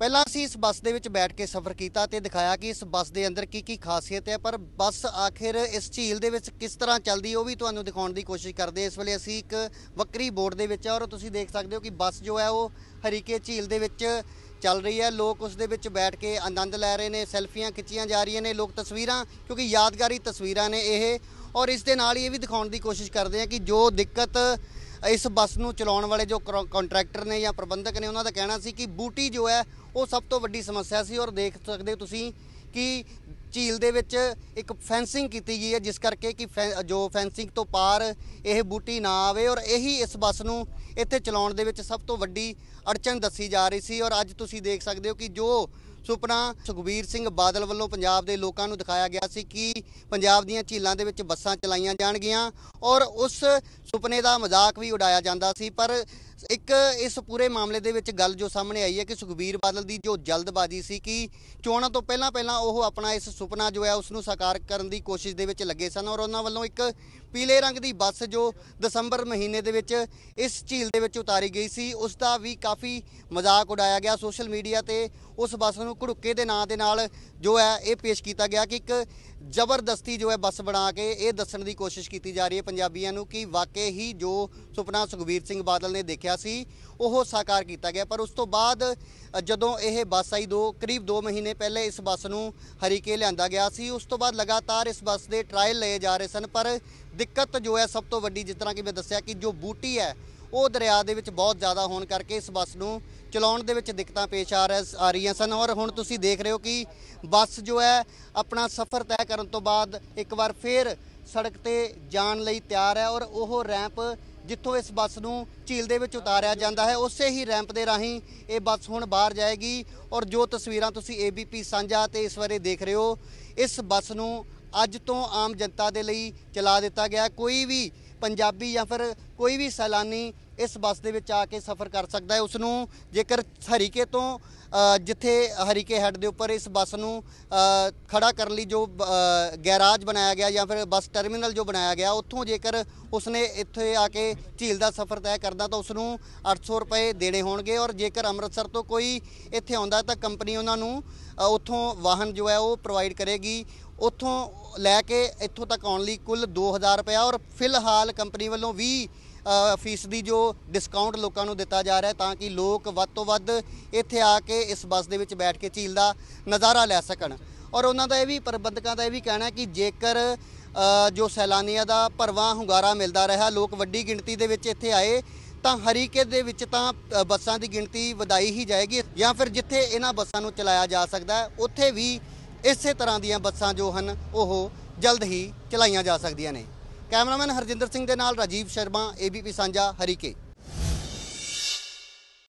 ਪਹਿਲਾਂ ਅਸੀਂ ਇਸ ਬੱਸ ਦੇ ਵਿੱਚ ਬੈਠ ਕੇ ਸਫ਼ਰ ਕੀਤਾ ਤੇ ਦਿਖਾਇਆ ਕਿ ਇਸ ਬੱਸ ਦੇ ਅੰਦਰ ਕੀ ਕੀ ਖਾਸੀਅਤ ਹੈ, ਪਰ ਬੱਸ ਆਖਿਰ ਇਸ ਝੀਲ ਦੇ ਵਿੱਚ ਕਿਸ ਤਰ੍ਹਾਂ ਚੱਲਦੀ, ਉਹ ਵੀ ਤੁਹਾਨੂੰ ਦਿਖਾਉਣ ਦੀ ਕੋਸ਼ਿਸ਼ ਕਰਦੇ ਇਸ ਵੇਲੇ ਅਸੀਂ ਇੱਕ ਵੱਖਰੀ ਬੋਰਡ ਦੇ ਵਿੱਚ ਆ ਔਰ ਤੁਸੀਂ ਦੇਖ ਸਕਦੇ ਹੋ ਕਿ ਬੱਸ ਜੋ ਹੈ ਉਹ ਹਰੀਕੇ ਝੀਲ ਦੇ ਵਿੱਚ ਚੱਲ ਰਹੀ ਹੈ। ਲੋਕ ਉਸ ਦੇ ਵਿੱਚ ਬੈਠ ਕੇ ਆਨੰਦ ਲੈ ਰਹੇ ਨੇ, ਸੈਲਫੀਆਂ ਖਿੱਚੀਆਂ ਜਾ ਰਹੀਆਂ ਨੇ, ਲੋਕ ਤਸਵੀਰਾਂ ਕਿਉਂਕਿ ਯਾਦਗਾਰੀ ਤਸਵੀਰਾਂ ਨੇ ਇਹ ਔਰ ਇਸ ਦੇ ਨਾਲ ਹੀ ਇਹ ਵੀ ਦਿਖਾਉਣ ਦੀ ਕੋਸ਼ਿਸ਼ ਕਰਦੇ ਆ ਕਿ ਜੋ ਦਿੱਕਤ ਇਸ ਬੱਸ ਨੂੰ ਚਲਾਉਣ ਵਾਲੇ ਜੋ ਕੰਟਰੈਕਟਰ ਨੇ ਜਾਂ ਪ੍ਰਬੰਧਕ ਨੇ, ਉਹਨਾਂ ਦਾ ਕਹਿਣਾ ਸੀ ਕਿ ਬੂਟੀ ਜੋ ਹੈ, ਉਹ ਸਭ ਤੋਂ ਵੱਡੀ ਸਮੱਸਿਆ ਸੀ ਔਰ ਦੇਖ ਸਕਦੇ ਹੋ ਤੁਸੀਂ ਕਿ ਝੀਲ ਦੇ ਵਿੱਚ ਇੱਕ ਫੈਂਸਿੰਗ ਕੀਤੀ ਗਈ ਹੈ, ਜਿਸ ਕਰਕੇ ਕਿ ਫੈ- ਜੋ ਫੈਂਸਿੰਗ ਤੋਂ ਪਾਰ ਇਹ ਬੂਟੀ ਨਾ ਆਵੇ ਔਰ ਇਹੀ ਇਸ ਬੱਸ ਨੂੰ ਇੱਥੇ ਚਲਾਉਣ ਦੇ ਵਿੱਚ ਸਭ ਤੋਂ ਵੱਡੀ ਅੜਚਨ ਦੱਸੀ ਜਾ ਰਹੀ ਸੀ ਔਰ ਅੱਜ ਤੁਸੀਂ ਦੇਖ ਸਕਦੇ ਹੋ ਕਿ ਜੋ ਸੁਪਨਾ ਸੁਖਬੀਰ ਸਿੰਘ ਬਾਦਲ ਵੱਲੋਂ ਪੰਜਾਬ ਦੇ ਲੋਕਾਂ ਨੂੰ ਦਿਖਾਇਆ ਗਿਆ ਸੀ ਕਿ ਪੰਜਾਬ ਦੀਆਂ ਝੀਲਾਂ ਦੇ ਵਿੱਚ ਬੱਸਾਂ ਚਲਾਈਆਂ ਜਾਣਗੀਆਂ ਔਰ ਉਸ ਸੁਪਨੇ ਦਾ ਮਜ਼ਾਕ ਵੀ ਉਡਾਇਆ ਜਾਂਦਾ ਸੀ, ਪਰ ਇੱਕ ਇਸ ਪੂਰੇ ਮਾਮਲੇ ਦੇ ਵਿੱਚ ਗੱਲ ਜੋ ਸਾਹਮਣੇ ਆਈ ਹੈ ਕਿ ਸੁਖਬੀਰ ਬਾਦਲ ਦੀ ਜੋ ਜਲਦਬਾਜ਼ੀ ਸੀ ਕਿ ਚੋਣਾਂ ਤੋਂ ਪਹਿਲਾਂ ਪਹਿਲਾਂ ਉਹ ਆਪਣਾ ਇਸ ਸੁਪਨਾ ਜੋ ਹੈ ਉਸ ਨੂੰ ਸਾਕਾਰ ਕਰਨ ਦੀ ਕੋਸ਼ਿਸ਼ ਦੇ ਵਿੱਚ ਲੱਗੇ ਸਨ ਔਰ ਉਹਨਾਂ ਵੱਲੋਂ ਇੱਕ ਪੀਲੇ ਰੰਗ ਦੀ ਬੱਸ ਜੋ ਦਸੰਬਰ ਮਹੀਨੇ ਦੇ ਵਿੱਚ ਇਸ ਝੀਲ ਦੇ ਵਿੱਚ ਉਤਾਰੀ ਗਈ ਸੀ, ਉਸ ਦਾ ਵੀ ਕਾਫੀ ਮਜ਼ਾਕ ਉਡਾਇਆ ਗਿਆ। ਸੋਸ਼ਲ ਮੀਡੀਆ ਤੇ ਉਸ ਬੱਸ ਨੂੰ ਘੜੁੱਕੇ ਦੇ ਨਾਂ ਦੇ ਨਾਲ ਜੋ ਹੈ ਇਹ ਪੇਸ਼ ਕੀਤਾ ਗਿਆ ਕਿ ਇੱਕ ਜ਼ਬਰਦਸਤੀ ਜੋ ਹੈ ਬੱਸ ਬਣਾ ਕੇ ਇਹ ਦੱਸਣ ਦੀ ਕੋਸ਼ਿਸ਼ ਕੀਤੀ ਜਾ ਰਹੀ ਹੈ ਪੰਜਾਬੀਆਂ ਨੂੰ ਕਿ ਵਾਕਈ ਹੀ ਜੋ ਸੁਪਨਾ ਸੁਖਬੀਰ ਸਿੰਘ ਬਾਦਲ ਨੇ ਦੇਖਿਆ ਸੀ, ਉਹ ਸਾਕਾਰ ਕੀਤਾ ਗਿਆ। ਪਰ ਉਸ ਤੋਂ ਬਾਅਦ ਜਦੋਂ ਇਹ ਬੱਸ ਆਈ ਦੋ, ਕਰੀਬ 2 ਮਹੀਨੇ ਪਹਿਲੇ ਇਸ ਬੱਸ ਨੂੰ ਹਰੀਕੇ ਲਿਆਂਦਾ ਗਿਆ ਸੀ, ਉਸ ਤੋਂ ਬਾਅਦ ਲਗਾਤਾਰ ਇਸ ਬੱਸ ਦੇ ਟਰਾਇਲ ਲਏ ਜਾ ਰਹੇ ਸਨ। ਪਰ ਦਿੱਕਤ ਜੋ ਹੈ ਸਭ ਤੋਂ ਵੱਡੀ, ਜਿਸ ਤਰ੍ਹਾਂ ਕਿ ਮੈਂ ਦੱਸਿਆ ਕਿ ਜੋ ਬੂਟੀ ਹੈ ਉਹ ਦਰਿਆ ਦੇ ਵਿੱਚ ਬਹੁਤ ਜ਼ਿਆਦਾ ਹੋਣ ਕਰਕੇ ਇਸ ਬੱਸ ਨੂੰ ਚਲਾਉਣ ਦੇ ਵਿੱਚ ਦਿੱਕਤਾਂ ਪੇਸ਼ ਆ ਰਹਿ- ਆ ਰਹੀਆਂ ਸਨ। ਔਰ ਹੁਣ ਤੁਸੀਂ ਦੇਖ ਰਹੇ ਹੋ ਕਿ ਬੱਸ ਜੋ ਹੈ ਆਪਣਾ ਸਫ਼ਰ ਤੈਅ ਕਰਨ ਤੋਂ ਬਾਅਦ ਇੱਕ ਵਾਰ ਫੇਰ ਸੜਕ ਤੇ ਜਾਣ ਲਈ ਤਿਆਰ ਹੈ ਔਰ ਉਹ ਰੈਂਪ ਜਿੱਥੋਂ ਇਸ ਬੱਸ ਨੂੰ ਝੀਲ ਦੇ ਵਿੱਚ ਉਤਾਰਿਆ ਜਾਂਦਾ ਹੈ, ਉਸੇ ਹੀ ਰੈਂਪ ਦੇ ਰਾਹੀਂ ਇਹ ਬੱਸ ਹੁਣ ਬਾਹਰ ਜਾਏਗੀ। ਔਰ ਜੋ ਤਸਵੀਰਾਂ ਤੁਸੀਂ ABP ਸਾਂਝਾ ਤੇ ਇਸ ਬਾਰੇ ਦੇਖ ਰਹੇ ਹੋ, ਇਸ ਬੱਸ ਨੂੰ ਅੱਜ ਤੋਂ ਆਮ ਜਨਤਾ ਦੇ ਲਈ ਚਲਾ ਦਿੱਤਾ ਗਿਆ ਕੋਈ ਵੀ ਪੰਜਾਬੀ ਜਾਂ ਫਿਰ ਕੋਈ ਵੀ ਸੈਲਾਨੀ ਇਸ ਬੱਸ ਦੇ ਵਿੱਚ ਆ ਕੇ ਸਫ਼ਰ ਕਰ ਸਕਦਾ ਹੈ। ਉਸ ਨੂੰ ਜੇਕਰ ਹਰੀਕੇ ਤੋਂ ਜਿੱਥੇ ਹਰੀਕੇ ਹੈੱਡ ਦੇ ਉੱਪਰ ਇਸ ਬੱਸ ਨੂੰ ਅ, ਖੜਾ ਕਰਨ ਲਈ ਜੋ ਅ, ਗੈਰਾਜ ਬਣਾਇਆ ਗਿਆ ਜਾਂ ਫਿਰ ਬੱਸ ਟਰਮੀਨਲ ਜੋ ਬਣਾਇਆ ਗਿਆ ਉੱਥੋਂ ਜੇਕਰ ਉਸਨੇ ਇੱਥੇ ਆ ਕੇ ਝੀਲ ਦਾ ਸਫ਼ਰ ਤੈਅ ਕਰਦਾ ਤਾਂ ਉਸ ਨੂੰ 800 ਰੁਪਏ ਦੇਣੇ ਹੋਣਗੇ ਔਰ ਜੇਕਰ ਅੰਮ੍ਰਿਤਸਰ ਤੋਂ ਕੋਈ ਇੱਥੇ ਆਉਂਦਾ ਤਾਂ ਕੰਪਨੀ ਉਹਨਾਂ ਨੂੰ ਉੱਥੋਂ ਵਾਹਨ ਜੋ ਹੈ ਉਹ ਪ੍ਰੋਵਾਈਡ ਕਰੇਗੀ। ਉੱਥੋਂ ਲੈ ਕੇ ਇੱਥੋਂ ਤੱਕ ਆਉਣ ਲਈ ਕੁੱਲ 2000 ਰੁਪਇਆ ਔਰ ਫਿਲਹਾਲ ਕੰਪਨੀ ਵੱਲੋਂ 20 ਫੀਸਦੀ ਜੋ ਡਿਸਕਾਊਂਟ ਲੋਕਾਂ ਨੂੰ ਦਿੱਤਾ ਜਾ ਰਿਹਾ ਤਾਂ ਕਿ ਲੋਕ ਵੱਧ ਤੋਂ ਵੱਧ ਇੱਥੇ ਆ ਕੇ ਇਸ ਬੱਸ ਦੇ ਵਿੱਚ ਬੈਠ ਕੇ ਝੀਲ ਦਾ ਨਜ਼ਾਰਾ ਲੈ ਸਕਣ। ਔਰ ਉਹਨਾਂ ਦਾ ਇਹ ਵੀ ਪ੍ਰਬੰਧਕਾਂ ਦਾ ਇਹ ਵੀ ਕਹਿਣਾ ਕਿ ਜੇਕਰ ਜੋ ਸੈਲਾਨੀਆਂ ਦਾ ਭਰਵਾਂ ਹੁੰਗਾਰਾ ਮਿਲਦਾ ਰਿਹਾ, ਲੋਕ ਵੱਡੀ ਗਿਣਤੀ ਦੇ ਵਿੱਚ ਇੱਥੇ ਆਏ, ਤਾਂ ਹਰੀਕੇ ਦੇ ਵਿੱਚ ਤਾਂ ਬੱਸਾਂ ਦੀ ਗਿਣਤੀ ਵਧਾਈ ਹੀ ਜਾਏਗੀ ਜਾਂ ਫਿਰ ਜਿੱਥੇ ਇਹਨਾਂ ਬੱਸਾਂ ਨੂੰ ਚਲਾਇਆ ਜਾ ਸਕਦਾ ਹੈ, ਉੱਥੇ ਵੀ ਇਸੇ ਤਰ੍ਹਾਂ ਦੀਆਂ ਬੱਸਾਂ ਜੋ ਹਨ, ਉਹ ਜਲਦ ਹੀ ਚਲਾਈਆਂ ਜਾ ਸਕਦੀਆਂ ਨੇ। ਕੈਮਰਾਮੈਨ ਹਰਜਿੰਦਰ ਸਿੰਘ ਦੇ ਨਾਲ ਰਾਜੀਵ ਸ਼ਰਮਾ ABP ਸਾਂਝਾ ਹਰੀਕੇ।